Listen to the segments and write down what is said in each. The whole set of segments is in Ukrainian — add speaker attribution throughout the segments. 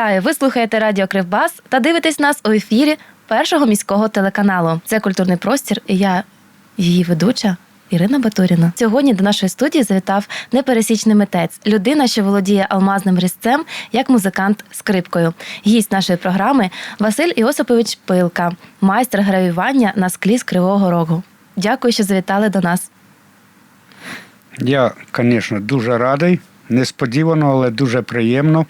Speaker 1: Вітаю! Ви слухаєте Радіо Кривбас та дивитесь нас у ефірі першого міського телеканалу. Це культурний простір, і я її ведуча. Ірина Батуріна сьогодні до нашої студії завітав непересічний митець, людина, що володіє алмазним різцем, як музикант скрипкою. Гість нашої програми Василь Іосипович Пилка, майстер гравювання на склі з Кривого Рогу. Дякую, що завітали до нас.
Speaker 2: Я, звісно, дуже радий, несподівано, але дуже приємно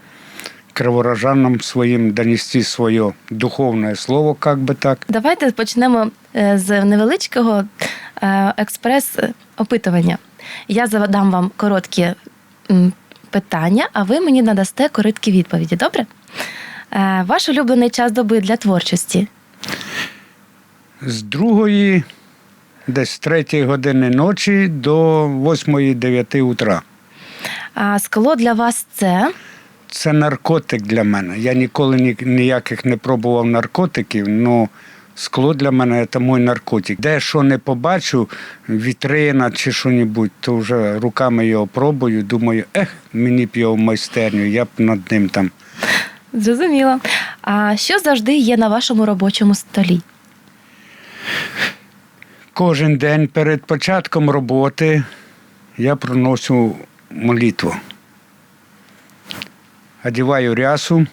Speaker 2: криворожанам своїм донести своє духовне слово, як би так.
Speaker 1: Давайте почнемо е, з невеличкого е, експрес-опитування. Я задам вам короткі питання, а ви мені надасте короткі відповіді. Добре? Е, Ваш улюблений час доби для творчості.
Speaker 2: З другої, десь третьої години ночі до 8-9 утра.
Speaker 1: А скло для вас це
Speaker 2: Це наркотик для мене. Я ніколи ні- ніяких не пробував наркотиків, але скло для мене це мій наркотик. Де що не побачу, вітрина чи що-небудь, то вже руками його пробую. Думаю, ех, мені б його в майстерню, я б над ним там.
Speaker 1: зрозуміло. А що завжди є на вашому робочому столі?
Speaker 2: Кожен день перед початком роботи я проношу молитву. Одіваю рясу,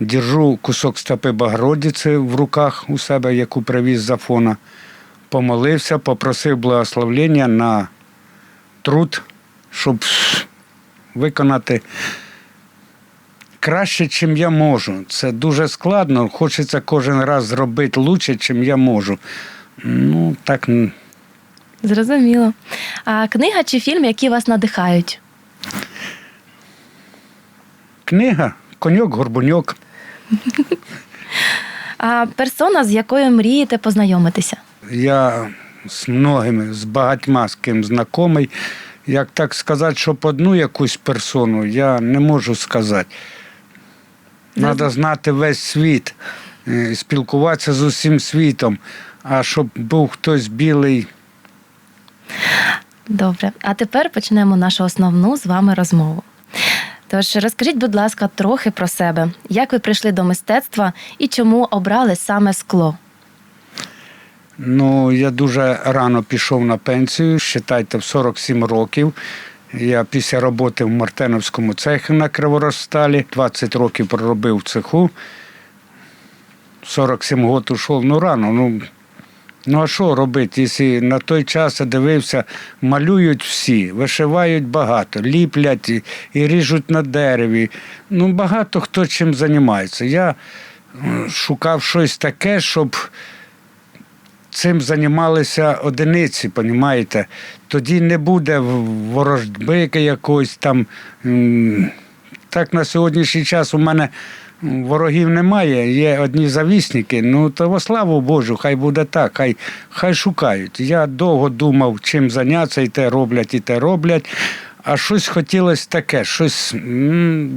Speaker 2: держу кусок стопи Богородиці в руках у себе, яку привіз з Афона, помолився, попросив благословення на труд, щоб виконати краще, чим я можу. Це дуже складно. Хочеться кожен раз зробити краще, чим я можу. Ну, так
Speaker 1: Зрозуміло. А книга чи фільм, які вас надихають?
Speaker 2: Книга, коньок, горбуньок.
Speaker 1: А персона, з якою мрієте познайомитися?
Speaker 2: Я з многими, з багатьма з ким знайомий. Як так сказати, щоб одну якусь персону, я не можу сказати. Треба знати весь світ, е, спілкуватися з усім світом. А щоб був хтось білий,
Speaker 1: Добре, а тепер почнемо нашу основну з вами розмову. Тож розкажіть, будь ласка, трохи про себе, як ви прийшли до мистецтва і чому обрали саме скло?
Speaker 2: Ну, я дуже рано пішов на пенсію, вважайте, в 47 років. Я після роботи в Мартеновському цехі на Криворосталі 20 років проробив в цеху. 47 років йшов, ну рано. Ну, ну а що робити, якщо на той час я дивився, малюють всі, вишивають багато, ліплять і, і ріжуть на дереві. Ну, багато хто чим займається. Я шукав щось таке, щоб цим займалися одиниці, понімаєте? Тоді не буде ворожби якоїсь там. Так на сьогоднішній час у мене ворогів немає, є одні завісники. Ну то слава Божу, хай буде так, хай, хай шукають. Я довго думав, чим зайнятися, і те роблять, і те роблять. А щось хотілося таке, щось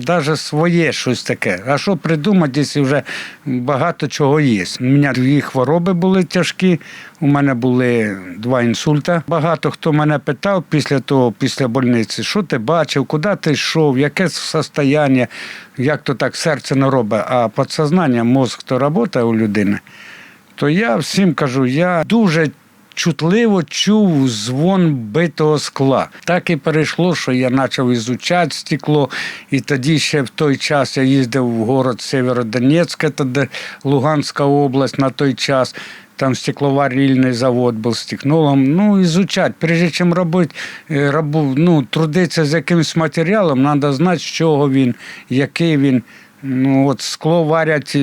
Speaker 2: навіть своє щось таке. А що придумати, якщо вже багато чого є. У мене дві хвороби були тяжкі, у мене були два інсульта. Багато хто мене питав після того, після больниці, що ти бачив, куди ти йшов, яке состояння, як то так серце не робить, а підсознання, мозк то працює у людини. То я всім кажу, я дуже чутливо чув дзвон битого скла. Так і перейшло, що я почав ізучати стекло. І тоді ще в той час я їздив в город Северодонецьк, це де Луганська область на той час. Там стекловарильний завод був з технологом. Ну, ізучати. Прежде чим робити, е, рабу, ну, трудитися з якимось матеріалом, треба знати, з чого він, який він. Ну, от скло варять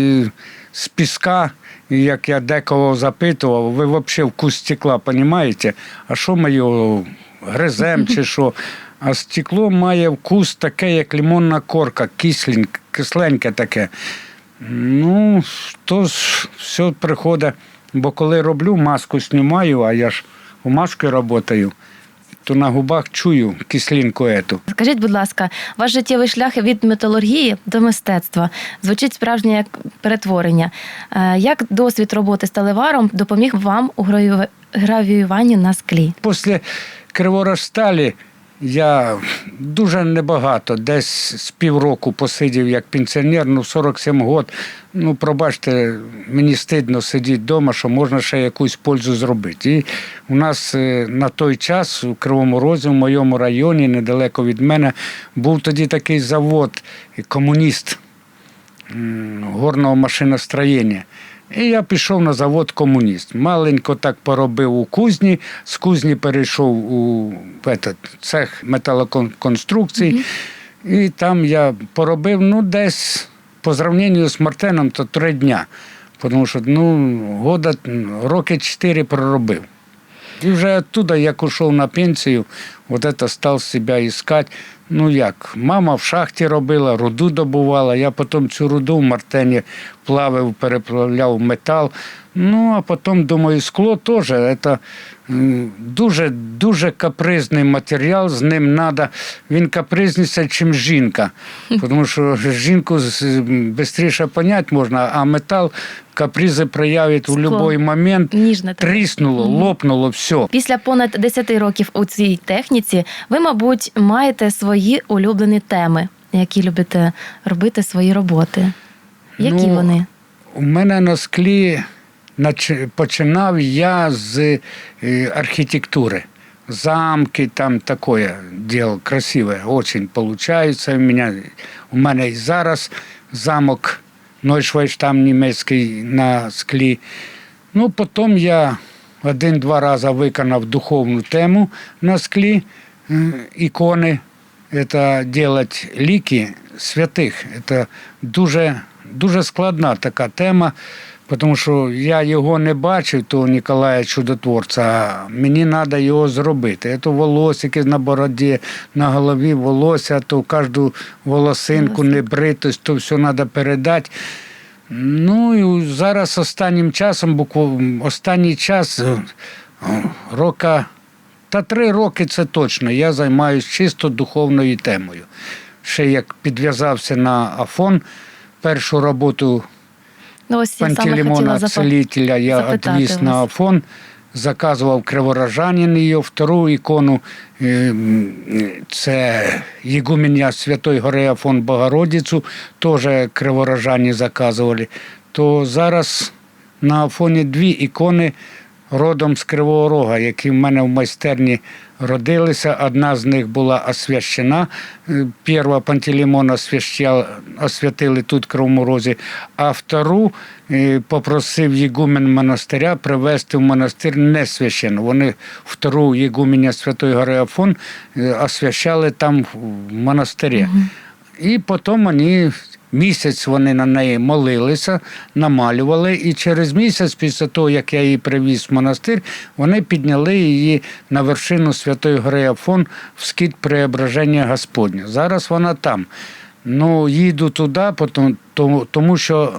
Speaker 2: з піска. І як я декого запитував, ви взагалі вкус стекла розумієте? А що ми його гризем чи що? А стекло має вкус таке, як лимонна корка, кисленьке, кисленьке таке. Ну, то ж все приходить. Бо коли роблю, маску знімаю, а я ж у маску працюю, то на губах чую кислинку ету.
Speaker 1: Скажіть, будь ласка, ваш життєвий шлях від металургії до мистецтва звучить справжнє як перетворення. Е, Як досвід роботи сталеваром допоміг вам у гравіюванні на склі?
Speaker 2: Після Криворосталі Я дуже небагато, десь з півроку посидів як пенсіонер, ну 47 років. Ну, пробачте, мені стидно сидіти вдома, що можна ще якусь пользу зробити. І у нас е, на той час у Кривому Розі, в моєму районі, недалеко від мене, був тоді такий завод, комуніст горного машиностроєння. І я пішов на завод комуніст. Маленько так поробив у кузні, з кузні перейшов у этот, цех металоконструкцій. І там я поробив ну, десь по зрівнянню з Мартеном, то три дня. Тому що ну, года, роки чотири проробив. І вже оттуда, як ушов на пенсію, от это став себе іскати. Ну як, мама в шахті робила, руду добувала, я потім цю руду в Мартені плавив, переплавляв метал. Ну, а потім, думаю, скло теж це дуже, дуже капризний матеріал, з ним треба, він капризніший, ніж жінка. Тому що жінку швидше поняти можна, а метал капризи проявить у будь-який момент.
Speaker 1: Ніжне таке.
Speaker 2: Тріснуло, лопнуло, все.
Speaker 1: Після понад 10 років у цій техніці ви, мабуть, маєте свої улюблені теми, які любите робити свої роботи. Які
Speaker 2: Ну,
Speaker 1: вони?
Speaker 2: У мене на склі нач- починав я з е, архітектури. Замки там такое дело красивое, очень получается. У мене, у мене і зараз замок Нойшвейштам німецький на склі. Ну, потім я один-два рази виконав духовну тему на склі, е, ікони. Це делать ліки святих. Це дуже, дуже складна така тема, тому що я його не бачив, того Ніколая Чудотворця, а мені треба його зробити. Це волосики на бороді, на голові волосся, то кожну волосинку,
Speaker 1: Волосинку.
Speaker 2: небритость, то все треба передати. Ну і зараз останнім часом, буквально останній час, е, рока, та три роки це точно. Я займаюся чисто духовною темою. Ще як підв'язався на Афон, першу роботу
Speaker 1: Ну, ось я
Speaker 2: Пантелеймона. Целителя я відвіз на. Афон, заказував криворожанин її, втору ікону. е, Це Єгуменя Святої Гори Афон Богородицю, теж криворожані заказували. То зараз на Афоні дві ікони родом з Кривого Рога, які в мене в майстерні родилися. Одна з них була освящена. е, Перша Пантелеймон освятили тут в Кривому Розі, а втору е, попросив Єгумен монастиря привезти в монастир не священну. Вони втору Єгуменя Святої Гори Афон е, освящали там в монастирі. І потім вони місяць вони на неї молилися, намалювали, і через місяць, після того, як я її привіз в монастир, вони підняли її на вершину Святої Гори Афон в скіт преображення Господня. Зараз вона там. Ну, їду туди, тому, тому що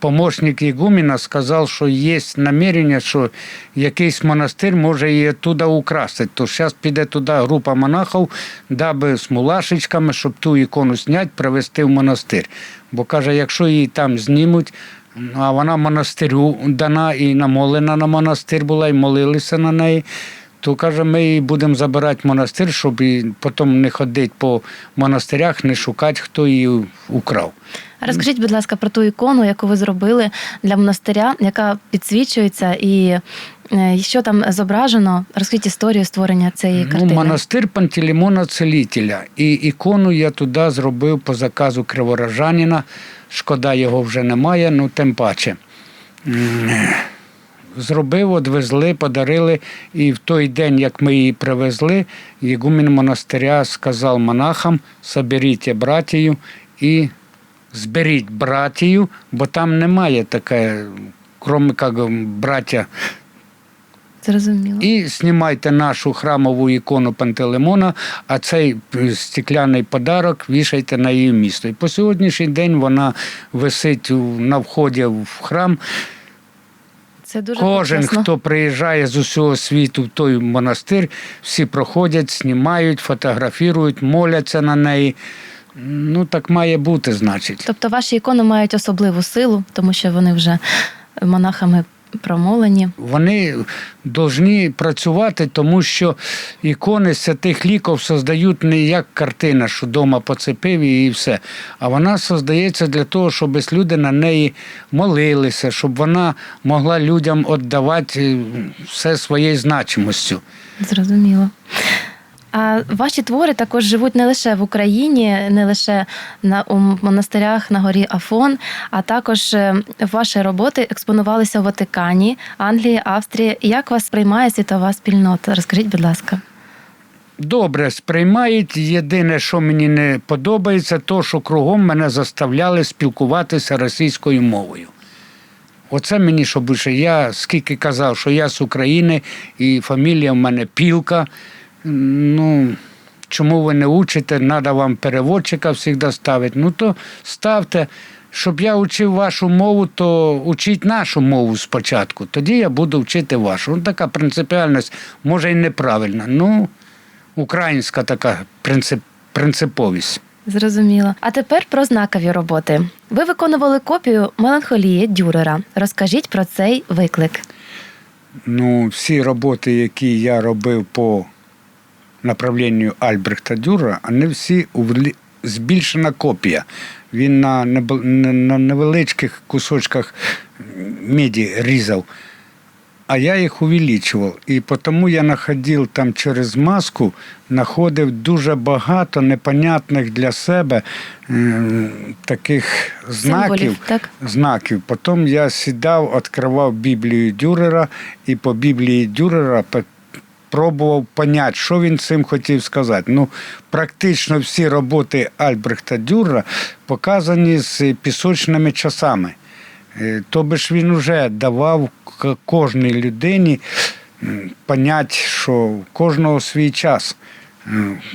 Speaker 2: помощник Ігуміна сказав, що є намірення, що якийсь монастир може її туди украсти. То зараз піде туди група монахів, даби з мулашечками, щоб ту ікону зняти, привезти в монастир. Бо каже, якщо її там знімуть, а вона монастирю дана і намолена на монастир була, і молилися на неї. То каже, ми її будемо забирати в монастир, щоб потім не ходити по монастирях, не шукати, хто її украв.
Speaker 1: Розкажіть, будь ласка, про ту ікону, яку ви зробили для монастиря, яка підсвічується, і е, що там зображено. Розкажіть історію створення цієї
Speaker 2: Ну, монастир Пантелеймона Целителя. І ікону я туди зробив по заказу криворожанина. Шкода, його вже немає, ну тим паче. Зробив, одвезли, подарили. І в той день, як ми її привезли, Єгумен монастиря сказав монахам: соберіть братію і зберіть братію, бо там немає таке, крім як браття
Speaker 1: Зрозуміло.
Speaker 2: і знімайте нашу храмову ікону Пантелеймона, а цей стекляний подарок вішайте на її місто. І по сьогоднішній день вона висить на вході в храм.
Speaker 1: Це дуже
Speaker 2: Кожен,
Speaker 1: почесно.
Speaker 2: хто приїжджає з усього світу в той монастир, всі проходять, знімають, фотографують, моляться на неї. Ну, так має бути, значить.
Speaker 1: Тобто ваші ікони мають особливу силу, тому що вони вже монахами промолені.
Speaker 2: Вони повинні працювати, тому що ікони святих ліків создають не як картина, що вдома поцепив і все. А вона создається для того, щоб люди на неї молилися, щоб вона могла людям віддавати все своєю значимостю.
Speaker 1: Зрозуміло. А ваші твори також живуть не лише в Україні, не лише на у монастирях на горі Афон, а також е, ваші роботи експонувалися у Ватикані, Англії, Австрії. Як вас сприймає світова спільнота? Розкажіть, будь ласка.
Speaker 2: Добре сприймають. Єдине, що мені не подобається, то що кругом мене заставляли спілкуватися російською мовою. Оце мені що більше. Я скільки казав, що я з України і фамілія в мене Пілка. Ну, чому ви не учите, треба вам переводчика завжди ставити. Ну то ставте. Щоб я вчив вашу мову, то учіть нашу мову спочатку. Тоді я буду вчити вашу. Ну, така принципіальність, може, і неправильна. Ну, українська така принцип, принциповість.
Speaker 1: Зрозуміло. А тепер про знакові роботи. Ви виконували копію меланхолії Дюрера. Розкажіть про цей виклик.
Speaker 2: Ну, всі роботи, які я робив по направленню Альбрехта Дюра, вони всі збільшена копія. Він на, невеличких кусочках меді різав, а я їх увеличував. І тому я знаходив там через маску, знаходив дуже багато непонятних для себе таких знаків
Speaker 1: Символів, так?
Speaker 2: знаків. Потім я сідав, відкривав Біблію Дюрера і по Біблії Дюрера пробував поняти, що він цим хотів сказати. Ну, практично всі роботи Альбрехта Дюрера показані з пісочними часами. Е, Тобто ж він вже давав кожній людині понять, що кожного свій час.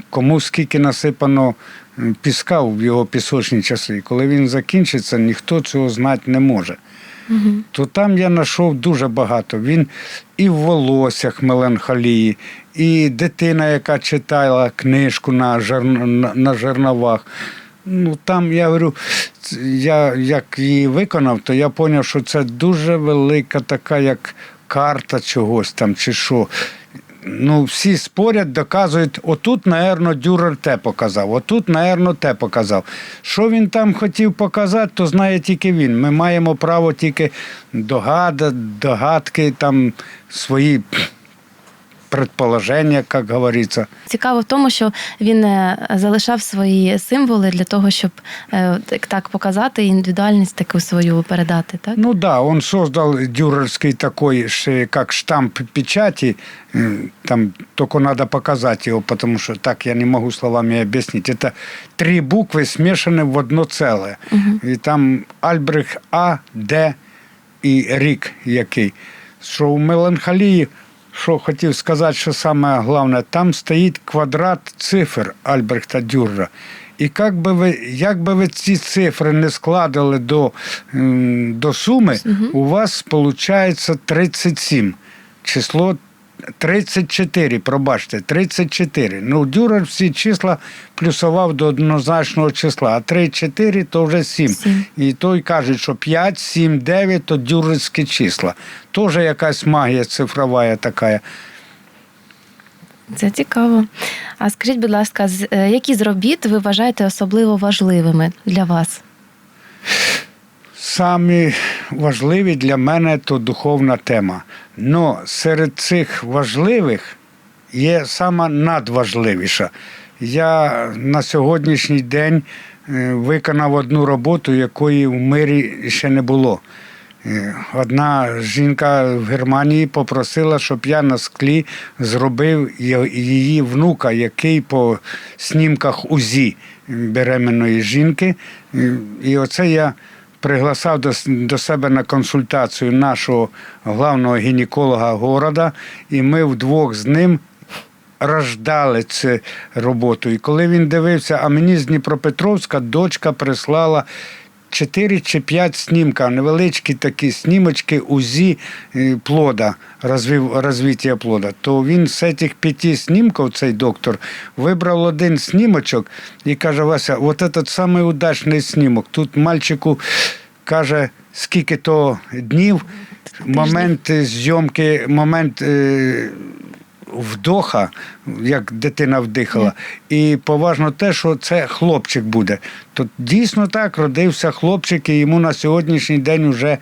Speaker 2: Кому скільки насипано піска в його пісочні часи. Коли він закінчиться, ніхто цього знати не може. То там я знайшов дуже багато. Він і в волоссях меланхолії, і дитина, яка читала книжку на, жер... на жерновах. Ну там я говорю, я як її виконав, то я зрозумів, що це дуже велика така, як карта чогось там чи що. Ну, всі спорять, доказують, отут, наверно, Дюрер те показав, отут, наверно, те показав. Що він там хотів показати, то знає тільки він. Ми маємо право тільки догад... догадки, там свої предположення, як говориться.
Speaker 1: Цікаво в тому, що він е, залишав свої символи для того, щоб е, так- так показати індивідуальність таку свою передати. Так
Speaker 2: Ну да, он создал дюрерский такой, ш- как штамп печати, М, там только надо показать его, потому что так я не могу словами объяснить. Это три буквы смешаны в одно целое. І там Альбрех А, Д і Рік який. Що у меланхолії, що хотів сказати, що саме головне, там стоїть квадрат цифр Альбрехта Дюрра. І як би ви, як би ви ці цифри не складали до, до суми, у вас виходить 37. Число 34, пробачте, 34. Ну, Дюрер всі числа плюсував до однозначного числа, а 3, 4 то вже 7.
Speaker 1: Сім.
Speaker 2: І той каже, що 5, 7, 9 то дюрерські числа. Теж якась магія цифрова така.
Speaker 1: це цікаво. А скажіть, будь ласка, е, які з робіт ви вважаєте особливо важливими для вас?
Speaker 2: Самі важливі для мене то духовна тема. Но серед цих важливих є сама надважливіша. Я на сьогоднішній день е, виконав одну роботу, якої в мирі ще не було. Е, Одна жінка в Германії попросила, щоб я на склі зробив її внука, який по снімках УЗІ беременної жінки. Е, І оце я пригласав до, до себе на консультацію нашого главного гінеколога города, і ми вдвох з ним рождали цю роботу. І коли він дивився, а мені з Дніпропетровська дочка прислала. Чотири чи п'ять снімка, невеличкі такі снімочки УЗІ е, плода, розвив, розвиття плода. То він з цих п'яти снімків, цей доктор, вибрав один снімочок і каже: Вася, от этот самий удачний снімок. Тут мальчику каже, скільки то днів, момент зйомки, момент. Вдоха, як дитина вдихала, і поважно те, що це хлопчик буде. То дійсно так родився хлопчик, і йому на сьогоднішній день вже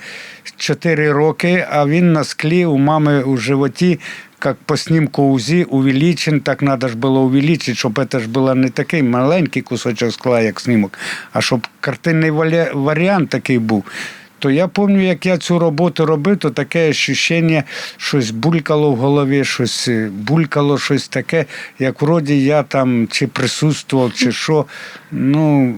Speaker 2: 4 роки, а він на склі у мами у животі, як по снімку УЗІ, увеличен, так треба ж було увеличити, щоб це ж було не такий маленький кусочок скла, як снімок, а щоб картинний варіант такий був. То я пам'ятаю, як я цю роботу робив, то таке ощущення, щось булькало в голові, щось е, булькало, щось таке, як вроді я там чи присутствував, чи що. Ну,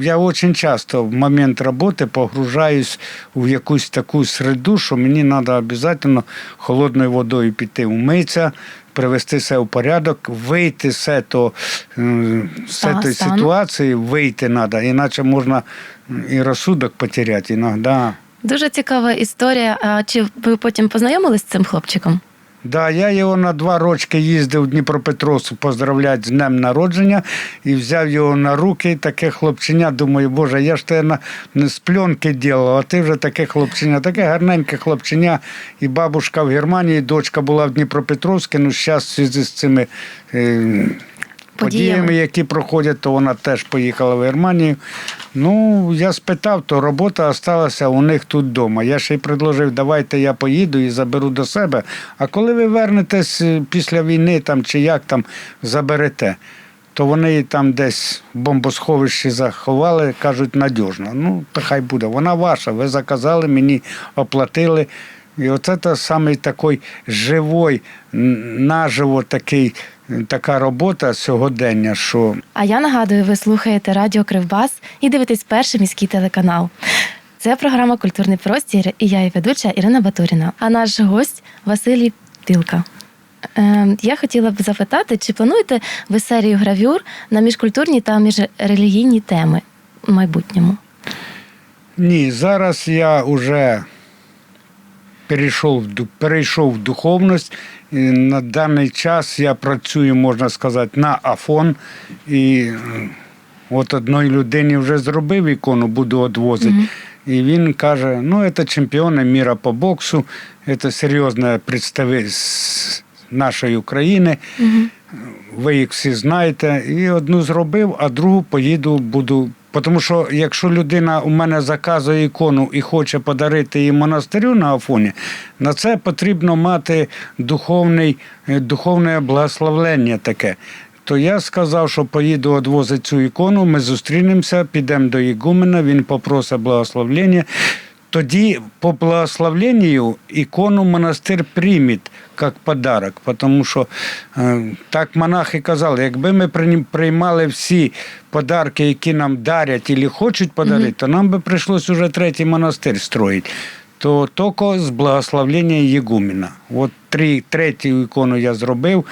Speaker 2: я дуже часто в момент роботи погружаюсь в якусь таку середу, що мені треба обов'язково холодною водою піти умитися, привести себе в порядок, вийти з цього, е, цієї ситуації, вийти треба, іначе можна і розсудок потеряти іноді.
Speaker 1: Дуже цікава історія. А чи ви потім познайомились з цим хлопчиком?
Speaker 2: Да, я його на два рочки їздив в Дніпропетровськ поздравляти з днем народження і взяв його на руки, таке хлопчиня. Думаю, боже, я ж на, не з пленки ділав, а ти вже таке хлопчиня, таке гарненьке хлопчиня. І бабушка в Германії, дочка була в Дніпропетровську, ну зараз в зв'язку з цими. Е, Подіями, які проходять, то вона теж поїхала в Германію. Ну, я спитав, то робота залишилася у них тут вдома. Я ще й предложив, давайте я поїду і заберу до себе. А коли ви вернетесь е, після війни там, чи як там заберете, то вони її там десь в бомбосховищі заховали, кажуть, надіжно. Ну, то хай буде. Вона ваша, ви заказали, мені оплатили. І оце та самий такий живой, н- наживо такий, така робота сьогодення, що
Speaker 1: А я нагадую, ви слухаєте Радіо Кривбас і дивитесь перший міський телеканал. Це програма Культурний простір і я її ведуча Ірина Батуріна. А наш гость Василій Тилка. Е, я хотіла б запитати, чи плануєте ви серію гравюр на міжкультурні та міжрелігійні теми в майбутньому?
Speaker 2: ні, зараз я вже перейшов, перейшов в духовність. І на даний час я працюю, можна сказати, на Афон. І е, от одної людині вже зробив ікону, буду відвозити. І він каже: ну, це чемпіони міра по боксу, це серйозне представитель з нашої України. Ви їх всі знаєте. І одну зробив, а другу поїду, буду. Тому що якщо людина у мене заказує ікону і хоче подарити її монастирю на Афоні, на це потрібно мати духовний, е, духовне благословлення таке. То я сказав, що поїду одвозити цю ікону, ми зустрінемося, підемо до Ігумена, він попросить благословлення. Тоді по благословленню ікону монастир прийме як подарок, тому що е, так монахи казали, якби ми приймали всі подарки, які нам дарять і хочуть подарити, то нам би прийшлось уже третій монастир строїти. То тільки з благословення Єгумена. От три, третю ікону я зробив.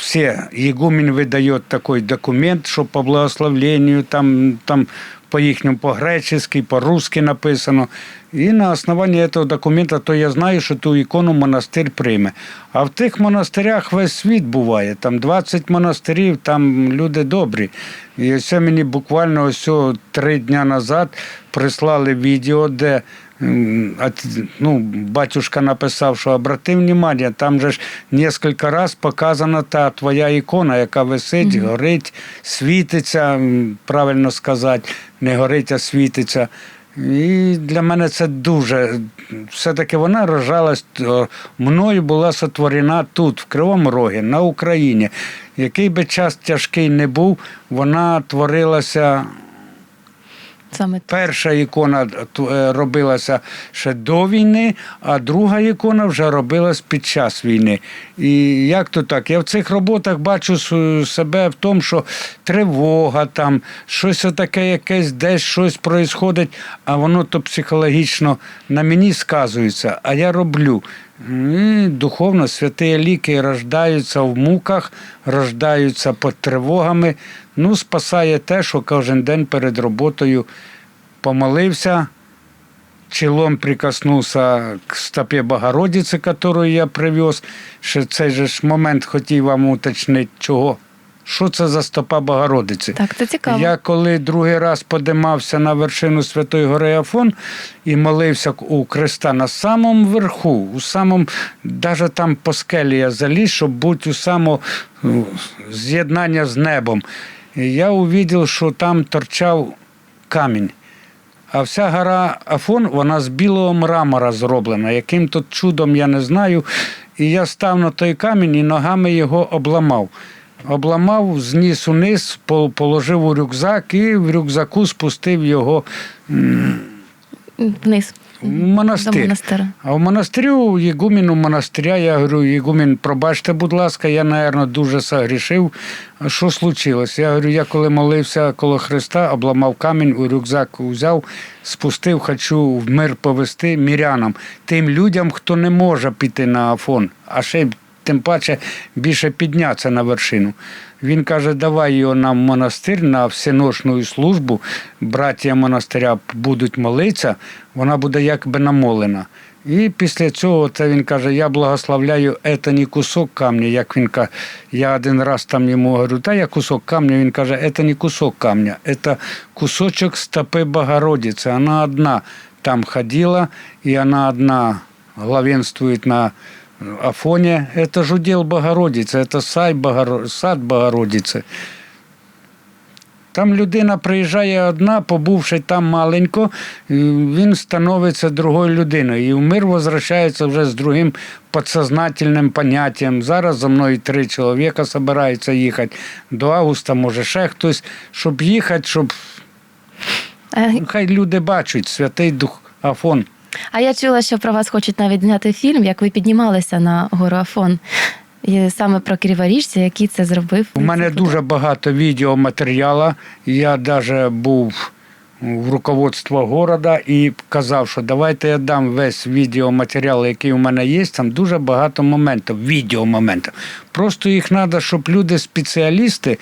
Speaker 2: все, Егумен выдает такой документ, что по благословлению, там, там по їхньому по-гречески, по-русски написано. І на основанні цього документа, то я знаю, що ту ікону монастир прийме. А в тих монастирях весь світ буває. Там 20 монастирів, там люди добрі. І це мені буквально ось три дня назад прислали відео, де ну, батюшка написав, що обрати внимание, там же ж кілька разів показана та твоя ікона, яка висить, горить, світиться, правильно сказати, не горить, а світиться. І для мене це дуже. Все-таки вона рожалась, мною була сотворена тут, в Кривому Рогі, на Україні. Який би час тяжкий не був, вона творилася
Speaker 1: Саме.
Speaker 2: Перша ікона е, робилася ще до війни, а друга ікона вже робилась під час війни. І як то так? Я в цих роботах бачу себе в тому, що тривога, там, щось таке, якесь десь щось проїсходить, а воно то психологічно на мені сказується, а я роблю. Духовно святі ліки рождаються в муках, рождаються під тривогами. Ну, спасає те, що кожен день перед роботою помолився, челом прикоснувся к стопі Богородиці, яку я привез. Ще цей же ж момент хотів вам уточнити, чого. що це за стопа Богородиці.
Speaker 1: Так, це цікаво.
Speaker 2: Я коли другий раз подимався на вершину Святої Гори Афон і молився у Христа на самому верху, у самому, навіть там по скелі я заліз, щоб бути у само ну, з'єднання з небом. Я увидів, що там торчав камінь. А вся гора Афон, вона з білого мрамора зроблена. Яким то чудом я не знаю. І я став на той камінь і ногами його обламав. Обламав, зніс униз, положив у рюкзак і в рюкзаку спустив його
Speaker 1: Вниз.
Speaker 2: В монастир.
Speaker 1: До монастиря.
Speaker 2: А в монастирю, Єгуміну монастиря, я говорю, Єгумін, пробачте, будь ласка, я, напевно, дуже согрішив. Що случилось? Я говорю, я коли молився коло Христа, обламав камінь, у рюкзак взяв, спустив, хочу в мир повести мірянам, тим людям, хто не може піти на Афон, а ще тим паче більше піднятися на вершину. Він каже, давай його нам в монастир на всеношну службу. Браття монастиря будуть молитися, вона буде якби намолена. І після цього це він каже: я благословляю, це не кусок камня. Як він каже, я один раз там йому говорю, та я кусок камня. Він каже, це не кусок камня, це кусочок стопи Богородиці. Вона одна там ходила, і вона одна главенствує на Афоне. Это же удел Богородицы, это сад, Богоро... сад Богородиці. Там людина приїжджає одна, побувши там маленько, і він становиться другою людиною. І в мир возвращається вже з другим підсознательним поняттям. Зараз за мною три чоловіка збираються їхати. До августа, може, ще хтось, щоб їхати, щоб
Speaker 1: Е,
Speaker 2: хай люди бачать Святий Дух Афон.
Speaker 1: А я чула, що про вас хочуть навіть зняти фільм, як ви піднімалися на гору Афон. І саме про криворіжця, який це зробив.
Speaker 2: У мене дуже багато відеоматеріалу. Я навіть був в руководство города і казав, що давайте я дам весь відеоматеріал, який у мене є. Там дуже багато моментів, відеомоментів. Просто їх треба, щоб люди, спеціалісти.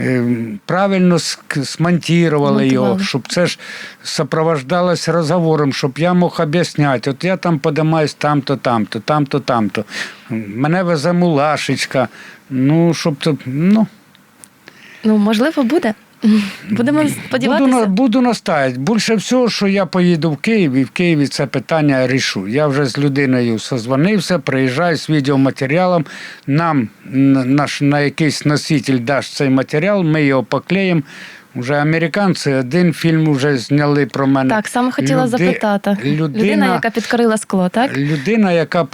Speaker 2: Е, Правильно смонтували його, щоб це ж сопровождалось розговором, щоб я мог об'ясняти. От я там подимаюсь там-то, там-то, там-то, там-то. Мене везе мулашечка. Ну, щоб то, ну,
Speaker 1: Ну, можливо, буде. Будемо
Speaker 2: Буду,
Speaker 1: сподіватися.
Speaker 2: Буду буду настаять. Більше всього, що я поїду в Київ і в Києві це питання рішу. Я вже з людиною созвонився, приїжджаю з відеоматеріалом. Нам наш на якийсь носитель дасть цей матеріал, ми його поклеїмо. Уже американці один фільм вже зняли про мене.
Speaker 1: Так, саме хотіла
Speaker 2: Люди-
Speaker 1: запитати.
Speaker 2: Людина,
Speaker 1: Людина, яка підкорила скло, так?
Speaker 2: людина, яка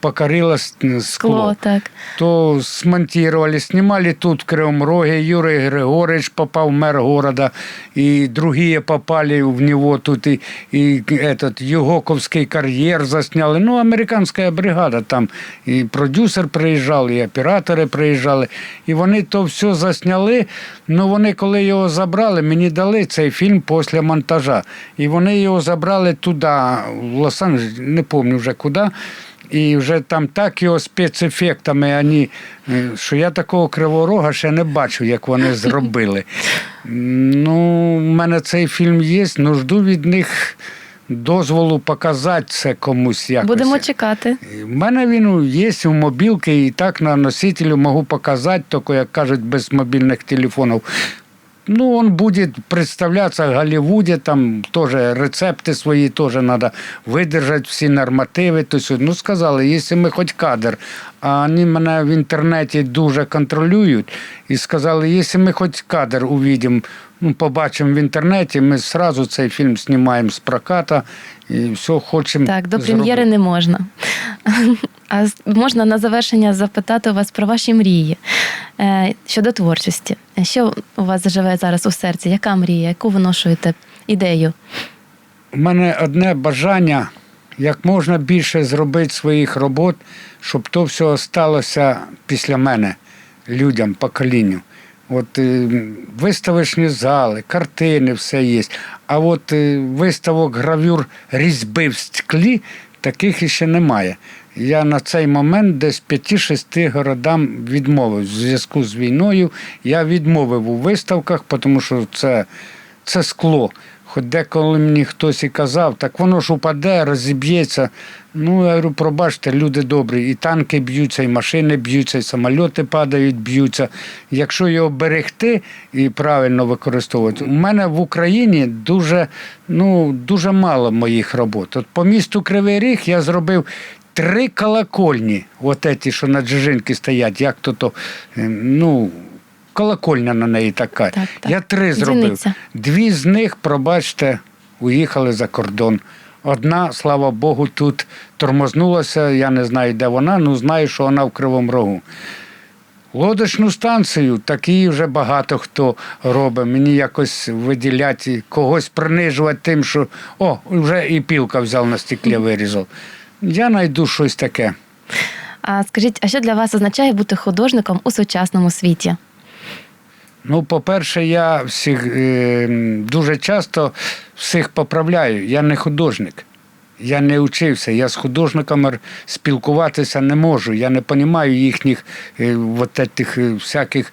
Speaker 2: покорила скло.
Speaker 1: Скло, так.
Speaker 2: то смонтировали, снимали тут в Кривом Роге, Юрий Григорьевич попал в мэр города, и другие попали в него тут, и, и этот Югоковский карьер засняли. Ну, американська бригада там, і продюсер приїжджав, і оператори приїжджали, і вони то все засняли. Ну, вони, коли його забрали, мені дали цей фільм після монтажа. І вони його забрали туди, в Лос-Анджелес, не пам'ятаю вже куди. І вже там так його спецефектами, ані, е, що я такого криворога ще не бачу, як вони зробили. Ну, у мене цей фільм є, ну жду від них дозволу показати це комусь якось.
Speaker 1: Будемо чекати.
Speaker 2: У мене він є у мобілки, і так на носителю можу показати, тільки, як кажуть, без мобільних телефонів. Ну, он будет представляться в Голливуде, там теж рецепти свої теж треба видержати, всі нормативи. То есть, ну, сказали, якщо ми хоч кадр, а вони мене в інтернеті дуже контролюють, і сказали, якщо ми хоч кадр увидимо, ну, побачимо в інтернеті, ми одразу цей фільм знімаємо з проката і все хочемо.
Speaker 1: Так, до
Speaker 2: зробити.
Speaker 1: прем'єри не можна. А можна на завершення запитати у вас про ваші мрії Е, щодо творчості. Що у вас живе зараз у серці? Яка мрія? Яку виношуєте ідею?
Speaker 2: У мене одне бажання як можна більше зробити своїх робот, щоб то все сталося після мене людям, поколінню. От е, виставочні зали, картини, все є. А от е, виставок гравюр різьби в стеклі таких іще немає. Я на цей момент десь 5-6 городам відмовив. В зв'язку з війною я відмовив у виставках, тому що це, це скло. Хоч деколи мені хтось і казав, так воно ж упаде, розіб'ється. Ну, я говорю, пробачте, люди добрі, і танки б'ються, і машини б'ються, і самольоти падають, б'ються. Якщо його берегти і правильно використовувати, у мене в Україні дуже, ну, дуже мало моїх робот. От по місту Кривий Ріг я зробив. Три колокольні, от ті, що на Джижинки стоять, як то то, е, ну, колокольня на неї така.
Speaker 1: Так, так.
Speaker 2: Я три зробив.
Speaker 1: Дзвіниця.
Speaker 2: Дві з них, пробачте, уїхали за кордон. Одна, слава Богу, тут тормознулася. Я не знаю, де вона, ну знаю, що вона в Кривому Рогу. Лодочну станцію такі вже багато хто робить. Мені якось виділяти, когось принижувати тим, що о, вже і пілка взяв на стеклі, вирізав. Я знайду щось таке.
Speaker 1: А скажіть, а що для вас означає бути художником у сучасному світі?
Speaker 2: Ну, по-перше, я всіх е, дуже часто всіх поправляю. Я не художник. Я не учився. Я з художниками спілкуватися не можу. Я не розумію їхніх е, от этих, е, всяких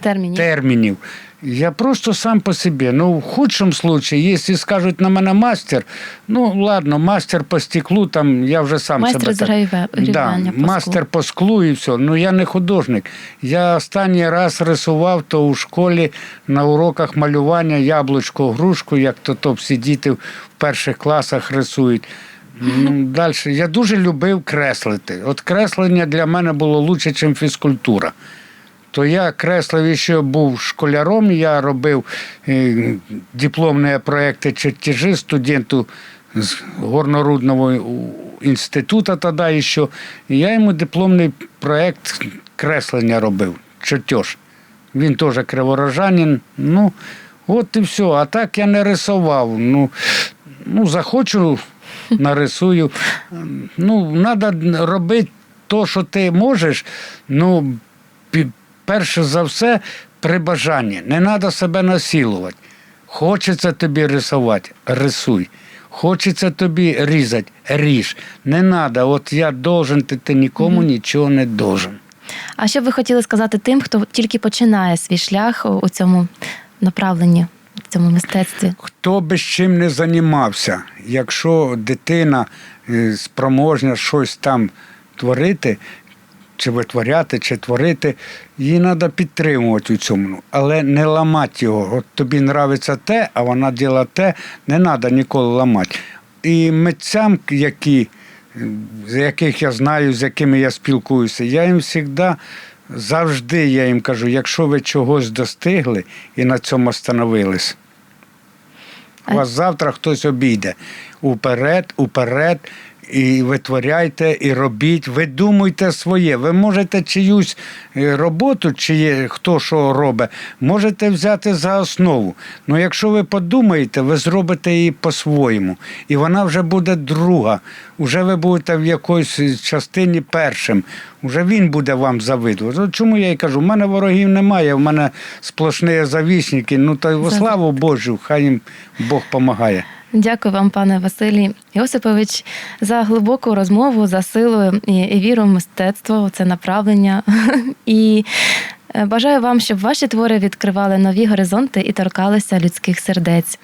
Speaker 1: Термінів.
Speaker 2: термінів. Я просто сам по собі. Ну, в худшому випадку, якщо скажуть на мене мастер, ну ладно, мастер по стеклу, там я вже сам
Speaker 1: Майстер
Speaker 2: себе
Speaker 1: з
Speaker 2: так. Да,
Speaker 1: по
Speaker 2: мастер по склу і все. Ну я не художник. Я останній раз рисував то у школі на уроках малювання яблучко, грушку, як то, то всі діти в перших класах рисують. Ну, Далі. Я дуже любив креслити. От креслення для мене було краще, ніж фізкультура. То я креслив, ще був школяром, я робив е, дипломні проекти чертежі студенту з горнорудного інституту тоді ще. Я йому дипломний проект креслення робив, чертеж. Він теж криворожанин. Ну, от і все. А так я не рисував. Ну, ну захочу, нарисую. Ну, треба робити те, що ти можеш. Ну, перше за все, при бажанні. Не треба себе насилувати. Хочеться тобі рисувати, рисуй. Хочеться тобі різати, ріж. Не треба, от я должен, ти, ти нікому нічого не должен.
Speaker 1: А що б ви хотіли сказати тим, хто тільки починає свій шлях у- у цьому направленні, в цьому мистецтві?
Speaker 2: Хто би з чим не займався, якщо дитина е, спроможна щось там творити, чи витворяти, чи творити, її треба підтримувати у цьому, але не ламати його. От тобі нравиться те, а вона діла те, не треба ніколи ламати. І митцям, які, з яких я знаю, з якими я спілкуюся, я їм завжди, завжди я їм кажу, якщо ви чогось достигли і на цьому остановились, вас завтра хтось обійде. Уперед, уперед. І витворяйте, і робіть, ви думайте своє. Ви можете чиюсь е, роботу, чи є хто що робить, можете взяти за основу. Ну якщо ви подумаєте, ви зробите її по-своєму. І вона вже буде друга. Уже ви будете в якоїсь частині першим. Уже він буде вам завидувати. Чому я й кажу, в мене ворогів немає, в мене сплошні завісники. Ну то славу Божу, хай їм Бог допомагає.
Speaker 1: Дякую вам, пане Василій Йосипович, за глибоку розмову, за силу і, віру в мистецтво, це направлення. І е, бажаю вам, щоб ваші твори відкривали нові горизонти і торкалися людських сердець.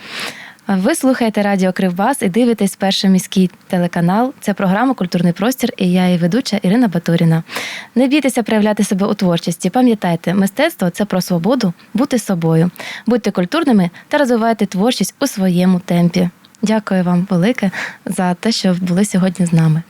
Speaker 1: Ви слухаєте Радіо Кривбас і дивитесь перший міський телеканал. Це програма Культурний простір і я, її ведуча Ірина Батуріна. Не бійтеся проявляти себе у творчості. Пам'ятайте, мистецтво це про свободу, бути собою. Будьте культурними та розвивайте творчість у своєму темпі. Дякую вам велике за те, що були сьогодні з нами.